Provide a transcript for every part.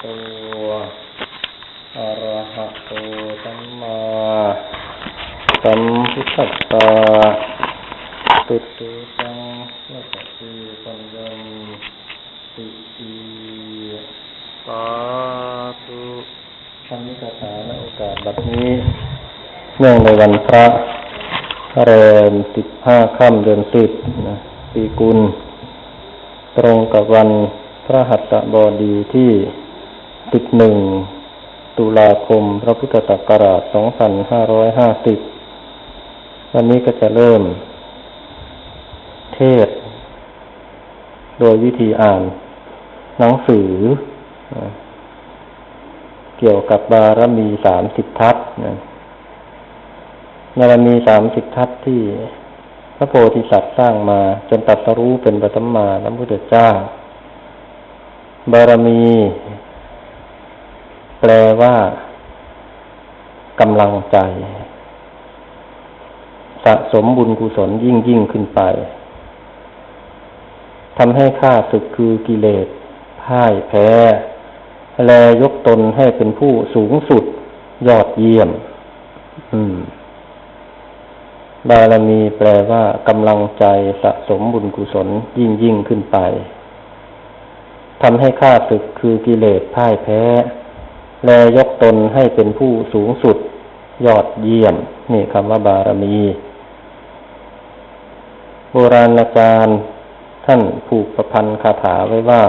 โตอะระหะโตสัมมาสัมพุทธัสสะตุตุตังนัสสิปัญญังติอีสาธุคำนิกถาในโอกาสบัดนี้เนื่องในวันพระแรมสิบห้าค่ำเดือนสิบนะปีกุล ตรงกับวันพระหัสบดีที่ สิบหนึ่งตุลาคมพระพุทธศักราชสองพันห้าร้อยห้าสิบวันนี้ก็จะเริ่ม เทศ โดยวิธีอ่าน หนังสือ เกี่ยวกับบารมีสามสิบทัศนะบารมีสามสิบทัศที่พระโพธิสัตว์สร้างมา จนตัดสรู้เป็นปฐมมาแล้วพุทธเจ้า บารมี แปลว่ากำลังใจ สะสมบุญกุศลยิ่งยิ่งขึ้นไปทำให้ข้าศึกคือกิเลสพ่ายแพ้ แลยกตนให้เป็นผู้สูงสุดยอดเยี่ยม อืม บารมีแปลว่ากำลังใจสะสมบุญกุศลยิ่งยิ่งขึ้นไปทำให้ข้าศึกคือกิเลสพ่ายแพ้ แลยกตนให้เป็นผู้สูงสุด ยอดเยี่ยม นี่คำว่าบารมี โบราณอาจารย์ท่านผูกประพันธ์คาถาไว้ว่า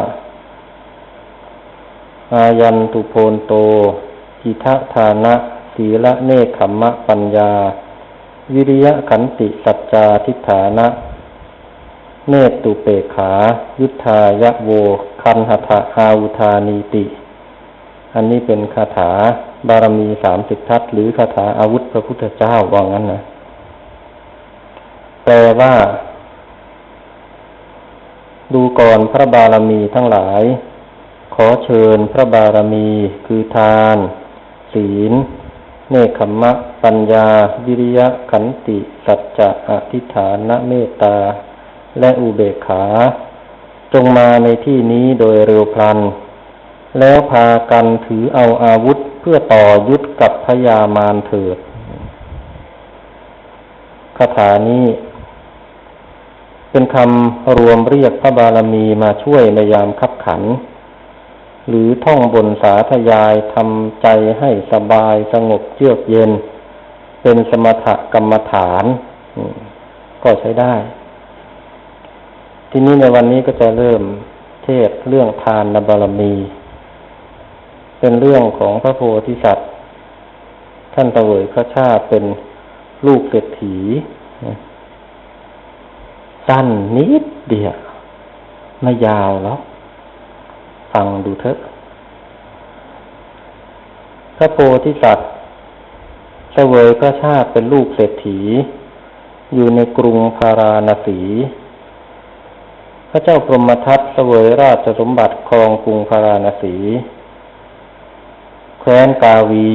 อายันตุโพนโตกิทะทานะศีละเนคขมมะปัญญา วิริยะขันติสัจจาทิฏฐานะ เนตุเปขา ยุทธายะโว คันหทะอาวุธานีติ อันนี้เป็นคาถาบารมีสามสิบทัศหรือคาถาอาวุธพระพุทธเจ้าว่างั้นนะ แปลว่า ดูก่อนพระบารมีทั้งหลาย ขอเชิญพระบารมีคือทาน ศีล เนคขมมะปัญญา วิริยะ ขันติ สัจจะ อธิฐานเมตตา และอุเบกขา จงมาในที่นี้โดยเร็วพลัน แล้วพากันถือเอาอาวุธเพื่อต่อยุทธกับพยามารเถิดคาถานี้ เป็นคำรวมเรียกพระบารมีมาช่วยในยามคับขัน หรือท่องบนสาธยายทำใจให้สบายสงบเยือกเย็น เป็นสมถกรรมฐานก็ใช้ได้ ทีนี้ในวันนี้ก็จะเริ่มเทศเรื่องทานบารมี เป็นเรื่องของพระโพธิสัตว์ ท่านตะเวยพระชาติเป็นลูกเศรษฐีสั้นนิดเดียวไม่ยาวแล้ว ฟังดูเถอะ พระโพธิสัตว์เสวยพระชาติเป็นลูกเศรษฐี อยู่ในกรุงพาราณสี พระเจ้ากรมทัตเสวยราชสมบัติครองกรุงพาราณสี แคว้นกาวี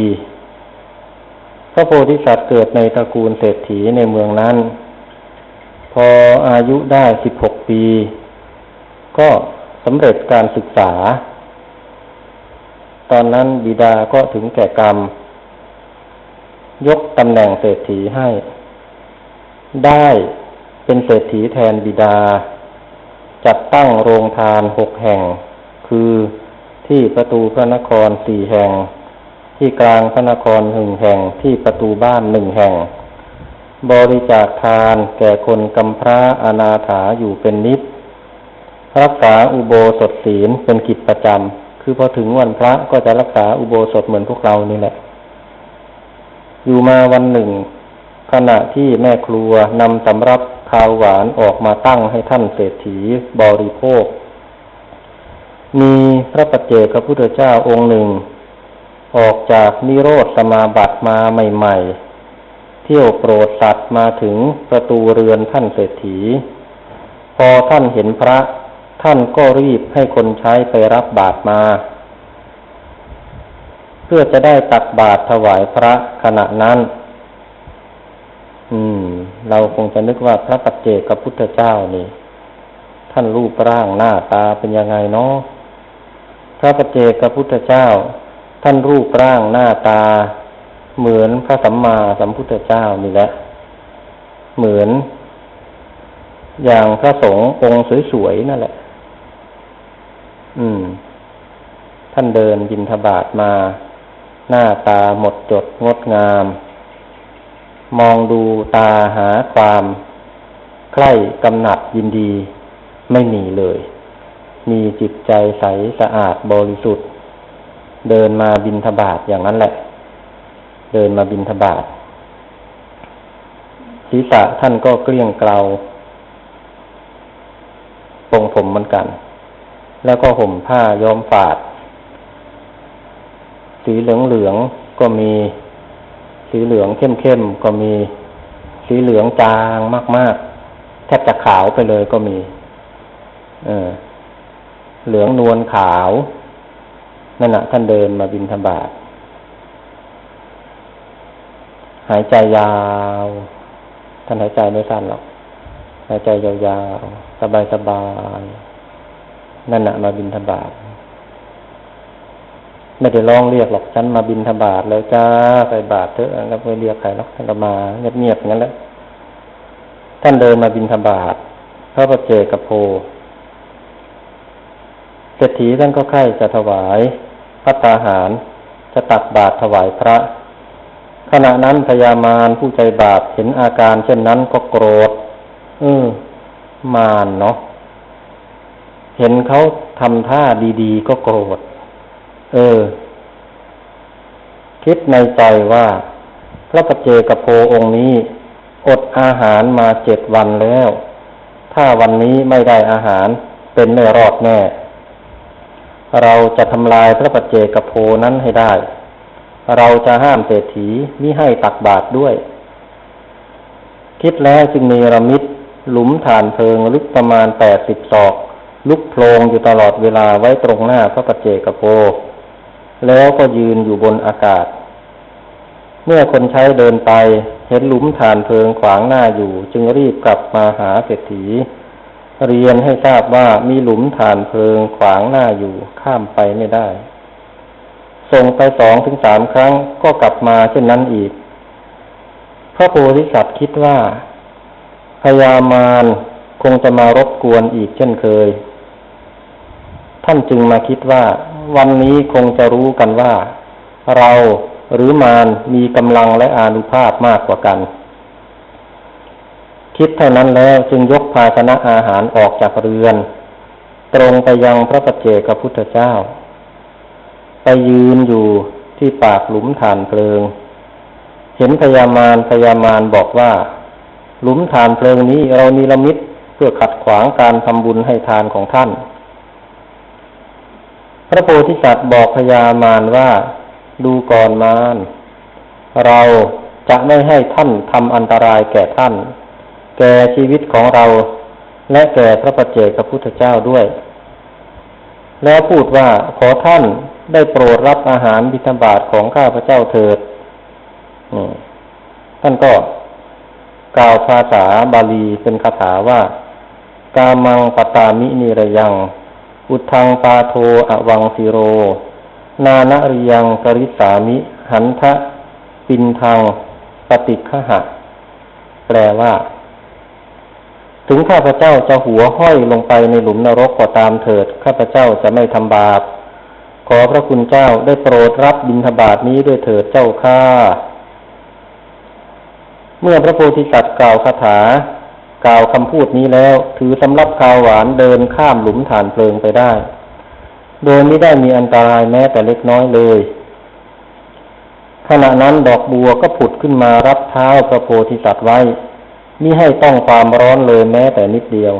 พระโพธิสัตว์เกิดในตระกูลเศรษฐีในเมืองนั้น พออายุได้สิบหกปี ก็สำเร็จการศึกษา ตอนนั้นบิดาก็ถึงแก่กรรม ยกตำแหน่งเศรษฐีให้ ได้เป็นเศรษฐีแทนบิดา จัดตั้งโรงทานหกแห่ง คือ ที่ประตูพระนครสี่แห่ง ที่กลางพระนครหนึ่งแห่งที่ประตูบ้านหนึ่งแห่ง บริจาคทานแก่คนกำพร้าอนาถาอยู่เป็นนิดรักษาอุโบสถศีลเป็นกิจประจำคือพอถึงวันพระก็จะรักษาอุโบสถเหมือนพวกเรานี่แหละ อยู่มาวันหนึ่ง ขณะที่แม่ครัวนำสำรับข้าวหวานออกมาตั้งให้ท่านเศรษฐีบริโภค มีพระปัจเจกพระพุทธเจ้าองค์หนึ่ง ออกจากนิโรธสมาบัติมาใหม่ ๆ เที่ยวโปรดสัตว์มาถึงประตูเรือนท่านเศรษฐี พอท่านเห็นพระท่านก็รีบให้คนใช้ไปรับบาตรมา เพื่อจะได้ตักบาตรถวายพระขณะนั้น อืม เราคงจะนึกว่าพระปัจเจกพระพุทธเจ้านี่ ท่านรูปร่างหน้าตาเป็นยังไงเนาะ ระประเจกพุทธเจ้า ท่านรูปร่างหน้าตา เหมือนพระสัมมาสัมพุทธเจ้านี่แหละ เหมือน อย่างพระสงฆ์องค์สวยๆนั่นแหละ อืม ท่านเดินบินทบาทมา หน้าตาหมดจดงดงาม มองดูตาหาความ ใคร่กำหนัดยินดีไม่มีเลย มีจิตใจใสสะอาดบริสุทธิ์ เดินมาบินทบาทอย่างนั้นแหละ เดินมาบินทบาทศีรษะท่านก็เกลี้ยงเกลาปรงผมเหมือนกัน แล้วก็ห่มผ้าย้อมฝาด สีเหลืองเหลืองก็มี สีเหลืองเข้มเข้มก็มี สีเหลืองจางมาก ๆ แทบจะขาวไปเลยก็มี เออ เหลืองนวลขาว นั่นแหะท่านเดินมาบินธบาตหายใจยาว ท่านหายใจไม่สั้นหรอก หายใจยาวๆ สบายๆ นั่นแหะมาบินธบาตไม่ได้ร้องเรียกหรอกฉันมาบินธบาตแล้วจ้าไปบาทเถอะก็ไม่เรียกใครหรอกท่านก็มาเงียบๆงั้นแหละท่านเดินมาบินธบาตพระประเจกับโพ เศรษฐีท่านก็ใคร่จะถวายพัตตาหาร จะตักบาตรถวายพระ ขณะนั้นพญามารผู้ใจบาปเห็นอาการเช่นนั้นก็โกรธเออมารเนาะเห็นเขาทำท่าดีๆ ก็โกรธ เออ คิดในใจว่า พระปเจกโพองค์นี้ อดอาหารมาเจ็ดวันแล้ว ถ้าวันนี้ไม่ได้อาหารเป็นไม่รอดแน่ เราจะทำลายพระปัจเจกโพนั้นให้ได้ เราจะห้ามเศรษฐีมิให้ตักบาตรด้วย คิดแล้วจึงมีระมิดหลุมฐานเพลิงลึกประมาณแปดสิบศอก ลุกโพลงอยู่ตลอดเวลาไว้ตรงหน้าพระปัจเจกโพแล้วก็ยืนอยู่บนอากาศ เมื่อคนใช้เดินไปเห็นหลุมฐานเพลิงขวางหน้าอยู่ จึงรีบกลับมาหาเศรษฐี เรียนให้ทราบว่ามีหลุมฐานเพลิงขวางหน้าอยู่ข้ามไปไม่ได้ ส่งไปสองถึงสามครั้งก็กลับมาเช่นนั้นอีก พระโพธิสัตว์คิดว่าพญามารคงจะมารบกวนอีกเช่นเคย ท่านจึงมาคิดว่า วันนี้คงจะรู้กันว่า เราหรือมารมีกำลังและอานุภาพมากกว่ากัน คิดเท่านั้นแล้วจึงยกภาชนะอาหารออกจากเรือน ตรงไปยังพระปเจกพุทธเจ้า ไปยืนอยู่ที่ปากหลุมฐานเพลิง เห็นพยามารพยามารบอกว่า หลุมฐานเพลิงนี้เรานิรมิตเพื่อขัดขวางการทำบุญให้ทานของท่าน พระโพธิสัตว์บอกพยามารว่าดูก่อนมารเราจะไม่ให้ท่านทำอันตรายแก่ท่าน แก่ชีวิตของเรา และแก่พระปัจเจกพระพุทธเจ้าด้วย แล้วพูดว่าขอท่านได้โปรดรับอาหารบิณฑบาตของข้าพระเจ้าเถิดท่านก็กล่าวภาษาบาลีเป็นคาถาว่า กามังปตามินิระยัง อุทังปาโทอวังสิโร นานาริยังกริสามิ หันทะ ปินทัง ปฏิฆหะแปลว่า ถึงข้าพเจ้าจะหัวห้อยลงไปในหลุมนรกก็ตามเถิด ข้าพเจ้าจะไม่ทำบาป ขอพระคุณเจ้าได้โปรดรับบิณฑบาตนี้ด้วยเถิดเจ้าข้าเมื่อพระโพธิสัตว์กล่าวคาถากล่าวคำพูดนี้แล้ว ถือสำรับกาวหวานเดินข้ามหลุมฐานเพลิงไปได้ โดยไม่ได้มีอันตรายแม้แต่เล็กน้อยเลย ขณะนั้นดอกบัวก็ผุดขึ้นมารับเท้าพระโพธิสัตว์ไว้ มิให้ต้องความร้อนเลยแม้แต่นิดเดียว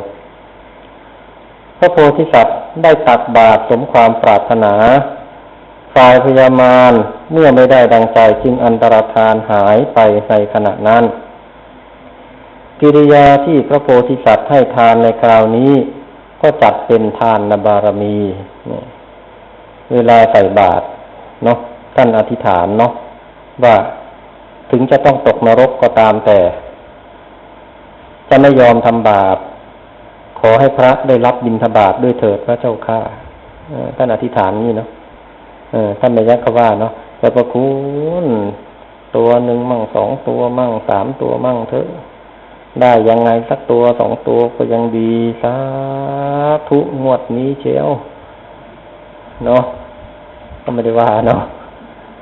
พระโพธิสัตว์ได้ตักบาตรสมความปรารถนาฝ่ายพยามารเมื่อไม่ได้ดังใจจึงอันตรธานหายไปในขณะนั้น กิริยาที่พระโพธิสัตว์ให้ทานในคราวนี้ ก็จัดเป็นทานนบารมี เวลาใส่บาตรเนาะท่านอธิษฐานเนาะว่าถึงจะต้องตกนรกก็ตามแต่ จะไม่ยอมทำบาป ขอให้พระได้รับบิณฑบาตด้วยเถิดพระเจ้าข้าท่านอธิษฐานนี้เนาะท่านไม่ยักษ์ว่าเนาะแต่ประคุณตัวหนึ่งมั่งสองตัวมั่งสามตัวมั่งเถอะได้ยังไงสักตัวสองตัวก็ยังดีสาธุงวดนี้เชียวเนาะก็ไม่ได้ว่าเนาะ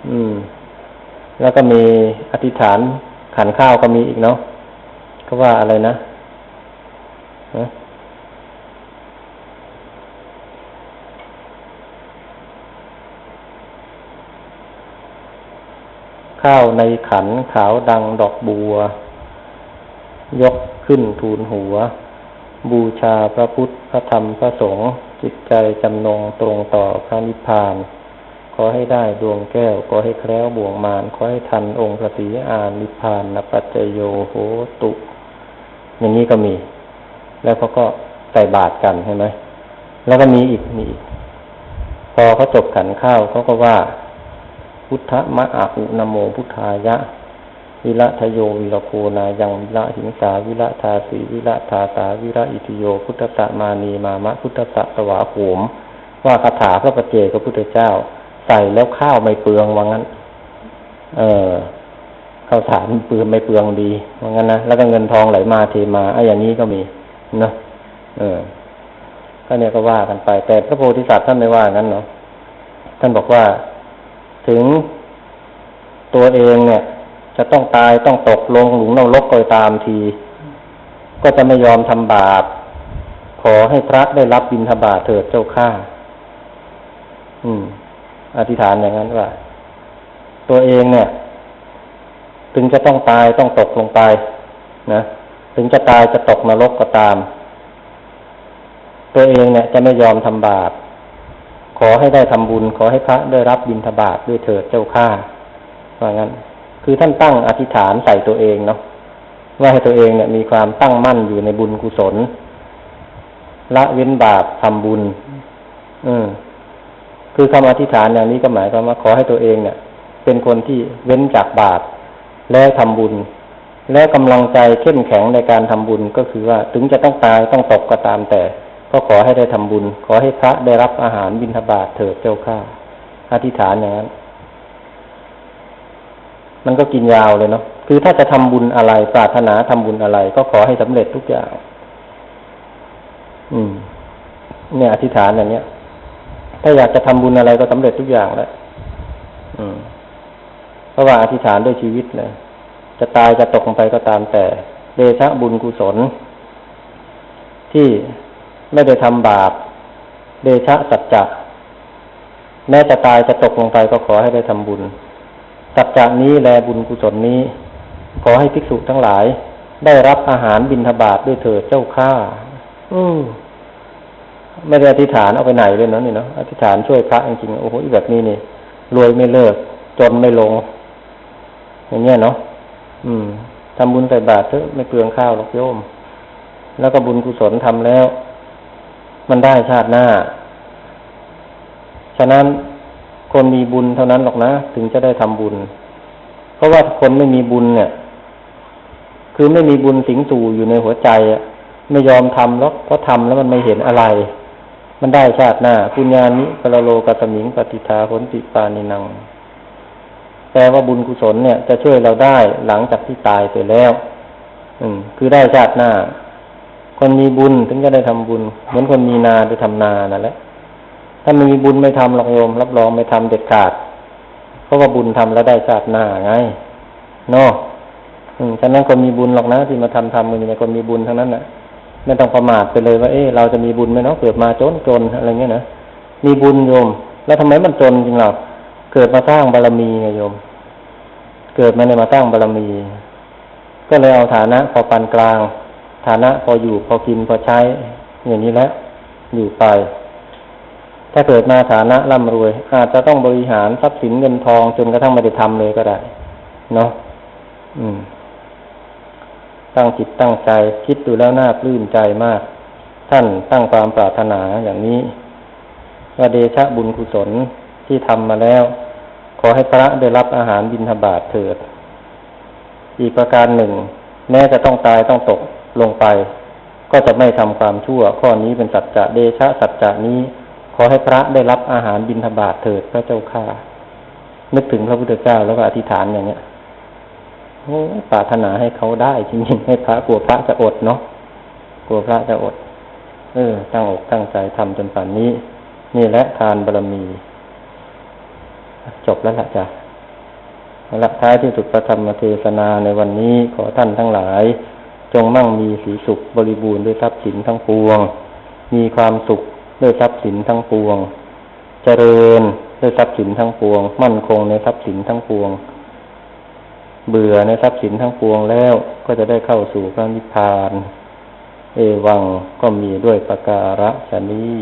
อืม แล้วก็มีอธิษฐานขันข้าวก็มีอีกเนาะ ก็ว่าอะไรนะฮะข้าวในขันขาวดังดอกบัว ยกขึ้นทูลหัว บูชาพระพุทธพระธรรมพระสงฆ์จิตใจจำนงตรงต่อพระนิพพาน ขอให้ได้ดวงแก้ว ขอให้แคล้วบ่วงมารขอให้ทันองค์พระศรีอานนิพพานนปัจจโยโหตุ อย่างนี้ก็มี แล้วเขาก็ใส่บาตรกันใช่ไหมแล้วก็มีอีกมีอีก พอเขาจบขันข้าวเขาก็ว่า พุทธมะอาหุนโมพุทธายะ วิระทโยวิระโคนายังวิระหิงสาวิระทาสีวิระทาตาวิระอิติโย พุทธตะมานีมามะ พุทธตะสวาโหมว่าคาถาพระประเจกับพุทธเจ้า ใส่แล้วข้าวไม่เปลืองว่างั้น เออ ข้าวสารเปลืองไม่เปลืองดีว่างั้นนะแล้วก็เงินทองไหลมาเทมาไอ้อย่างนี้ก็มีเนาะเออ ก็เนี่ยก็ว่ากันไป แต่พระโพธิสัตว์ท่านไม่ว่างั้นเนาะท่านบอกว่าถึงตัวเองเนี่ย จะต้องตายต้องตกลงหลุมนรกก็ตามที ก็จะไม่ยอมทำบาปขอให้พระได้รับบิณฑบาตเถิดเจ้าข้าอืม อธิษฐานอย่างนั้นว่า ตัวเองเนี่ย ถึงจะต้องตายต้องตกลงไปนะถึงจะตายจะตกนรกก็ตาม ตัวเองเนี่ยจะไม่ยอมทำบาปขอให้ได้ทำบุญ ขอให้พระได้รับบิณฑบาตด้วยเถิดเจ้าข้าว่างั้น คือท่านตั้งอธิษฐานใส่ตัวเองเนาะว่าให้ตัวเองเนี่ยมีความตั้งมั่นอยู่ในบุญกุศลละเว้นบาปทำบุญ อืมคือคำอธิษฐานอย่างนี้ก็หมายความว่าขอให้ตัวเองเนี่ย เป็นคนที่เว้นจากบาป แล้วทำบุญ และกำลังใจเข้มแข็งในการทำบุญก็คือว่าถึงจะต้องตายต้องตกก็ตามแต่ ก็ขอให้ได้ทำบุญ ขอให้พระได้รับอาหารบิณฑบาตเถิดเจ้าข้าอธิษฐานอย่างนั้นมันก็กินยาวเลยเนาะ คือถ้าจะทำบุญอะไร ปรารถนาทำบุญอะไร ก็ขอให้สำเร็จทุกอย่าง อืม เนี่ย อธิษฐานอย่างเนี้ย ถ้าอยากจะทำบุญอะไรก็สำเร็จทุกอย่างแหละอืม เพราะว่าอธิษฐานด้วยชีวิตเลยจะตายจะตกลงไปก็ตามแต่เดชะบุญกุศล ที่ไม่ได้ทำบาป เดชะสัจจะแม้จะตายจะตกลงไปก็ขอให้ได้ทำบุญสัจจะนี้แลบุญกุศลนี้ ขอให้ภิกษุทั้งหลาย ได้รับอาหารบิณฑบาตด้วยเถิดเจ้าข้าอืมไม่ได้อธิษฐานเอาไปไหนเลยเนาะนี่เนาะอธิษฐานช่วยพระจริงๆโอ้โหแบบนี้นี่รวยไม่เลิก จนไม่ลง อย่างเงี้ยเนาะอืมทำบุญใส่บาตรเถอะไม่เปลืองข้าวหรอกโยม แล้วก็บุญกุศลทำแล้ว มันได้ชาติหน้า ฉะนั้นคนมีบุญเท่านั้นหรอกนะ ถึงจะได้ทำบุญ เพราะว่าคนไม่มีบุญเนี่ย คือไม่มีบุญสิงสู่อยู่ในหัวใจอะไม่ยอมทำหรอกเพราะทำแล้วมันไม่เห็นอะไร มันได้ชาติหน้าปุญญานิปรโลกสมิงปฏิทาผลติปานินัง แปลว่าบุญกุศลเนี่ยจะช่วยเราได้หลังจากที่ตายไปแล้ว อืม คือได้ชาติหน้า คนมีบุญถึงจะได้ทำบุญ เหมือนคนมีนาได้ทำนานั่นแหละ ถ้าไม่มีบุญไม่ทำหรอกโยม รับรองไม่ทำเด็ดขาด เพราะว่าบุญทำแล้วได้ชาติหน้าไงเนาะอืมฉะนั้นคนมีบุญหรอกนะที่มาทำทำมือในคนมีบุญทั้งนั้นนะไม่ต้องประมาทไปเลยว่า เอ๊ะเราจะมีบุญไหมเนาะเกิดมาจนจนอะไรเงี้ยนะมีบุญโยม แล้วทำไมมันจนจริงเรา เกิดมาสร้างบารมีไงโยม เกิดมาในมาสร้างบารมี ก็เลยเอาฐานะพอปานกลาง ฐานะพออยู่พอกินพอใช้ อย่างนี้แหละอยู่ไป ถ้าเกิดมาฐานะร่ำรวย อาจจะต้องบริหารทรัพย์สินเงินทองจนกระทั่งไม่ได้ทำเลยก็ได้ เนาะอืม ตั้งจิตตั้งใจ คิดดูแล้วน่าปลื้มใจมาก ท่านตั้งความปรารถนาอย่างนี้ว่าเดชะบุญกุศลที่ทำมาแล้ว อให้พระได้รับอาหารบิณฑบาตเถิด อีกประการหนึ่ง แม้จะต้องตายต้องตกลงไป ก็จะไม่ทำความชั่ว ข้อนี้เป็นสัจจะเดชะสัจจะนี้ ขอให้พระได้รับอาหารบิณฑบาตเถิดพระเจ้าข้านึกถึงพระพุทธเจ้าแล้วก็อธิษฐานอย่างเนี้ยโอ้ปรารถนาให้เขาได้จริงๆให้พระกลัวพระจะอดเนาะกลัวพระจะอด เออ ตั้งอกตั้งใจทำจนป่านนี้ นี่แหละทานบารมี จบแล้วล่ะจ้ะเอาละท้ายที่สุดพระธรรมเทศนาในวันนี้ขอท่านทั้งหลาย จงมั่งมีสีสุขบริบูรณ์ด้วยทรัพย์สินทั้งปวง มีความสุขด้วยทรัพย์สินทั้งปวง เจริญด้วยทรัพย์สินทั้งปวง มั่นคงในทรัพย์สินทั้งปวง เบื่อในทรัพย์สินทั้งปวงแล้วก็จะได้เข้าสู่พระนิพพาน เอวังก็มีด้วยประการฉนี้